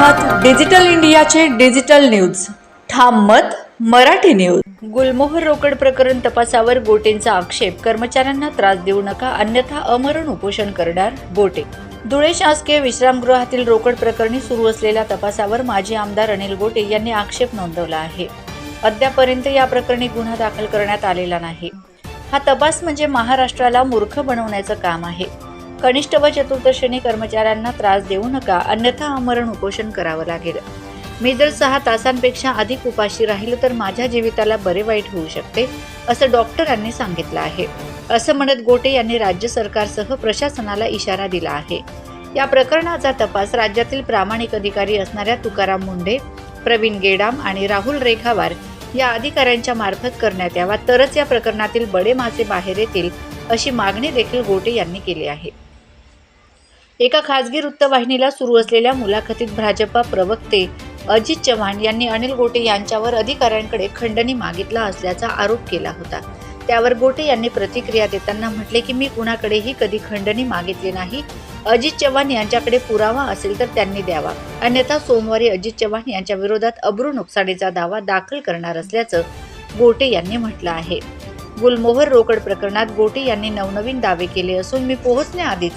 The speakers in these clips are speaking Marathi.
डिजिटल इंडियाचे डिजिटल न्यूज. ठाम मत मराठी न्यूज. गुलमोहर रोकड प्रकरण तपासावर गोटेंचा आक्षेप. कर्मचाऱ्यांना त्रास देऊ नका अन्यथा अमरण उपोषण करणार गोटे धुळे शासकीय विश्रामगृहातील रोकड प्रकरणी सुरू असलेल्या तपासावर माजी आमदार अनिल गोटे यांनी आक्षेप नोंदवला आहे. अद्यापर्यंत या प्रकरणी गुन्हा दाखल करण्यात आलेला नाही. हा तपास म्हणजे महाराष्ट्राला मूर्ख बनवण्याचं काम आहे. कनिष्ठ व चतुर्थश्रेणी कर्मचाऱ्यांना त्रास देऊ नका अन्यथा आमरण उपोषण करावं लागेल. मी जर सहा तासांपेक्षा अधिक उपाशी राहिलो तर माझ्या जीविताला बरे वाईट होऊ शकते असं डॉक्टरांनी सांगितलं आहे. असं म्हणत गोटे यांनी राज्य सरकारसह प्रशासनाला इशारा दिला आहे. या प्रकरणाचा तपास राज्यातील प्रामाणिक अधिकारी असणाऱ्या तुकाराम मुंढे प्रवीण गेडाम आणि राहुल रेखावार या अधिकाऱ्यांच्या मार्फत करण्यात यावा तरच या प्रकरणातील बडे मासे बाहेर येतील अशी मागणी देखील गोटे यांनी केली आहे. एका खासगी वृत्तवाहिनीला सुरू असलेल्या मुलाखतीत भाजपा प्रवक्ते अजित चव्हाण यांनी अनिल गोटे यांच्यावर अधिकाऱ्यांकडे खंडणी मागितला असल्याचा आरोप केला होता. त्यावर गोटे यांनी प्रतिक्रिया देताना म्हटले की मी कुणाकडेही कधी खंडणी मागितली नाही. अजित चव्हाण यांच्याकडे पुरावा असेल तर त्यांनी द्यावा. अन्यथा सोमवारी अजित चव्हाण यांच्या विरोधात अब्रू नुकसानीचा दावा दाखल करणार असल्याचं गोटे यांनी म्हटलं आहे. गुलमोहर रोकड प्रकरणात गोटे यांनी नवनवीन दावे केले असून मी पोहोचण्याआधीच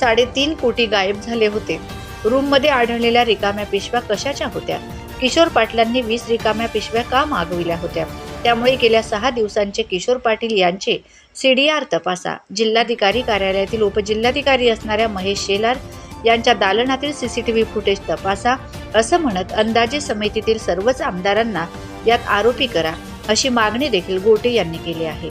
साडेतीन कोटी गायब झाले होते. रूममध्ये आढळलेल्या रिकाम्या पिशव्या कशाच्या होत्या? किशोर पाटलांनी वीस रिकाम्या पिशव्या का मागविल्या होत्या? त्यामुळे गेल्या सहा दिवसांचे किशोर पाटील यांचे सीडीआर तपासा. जिल्हाधिकारी कार्यालयातील उपजिल्हाधिकारी असणाऱ्या महेश शेलार यांच्या दालनातील सीसीटीव्ही फुटेज तपासा असं म्हणत अंदाजे समितीतील सर्वच आमदारांना यात आरोपी करा अशी मागणी देखील गोटे यांनी केली आहे.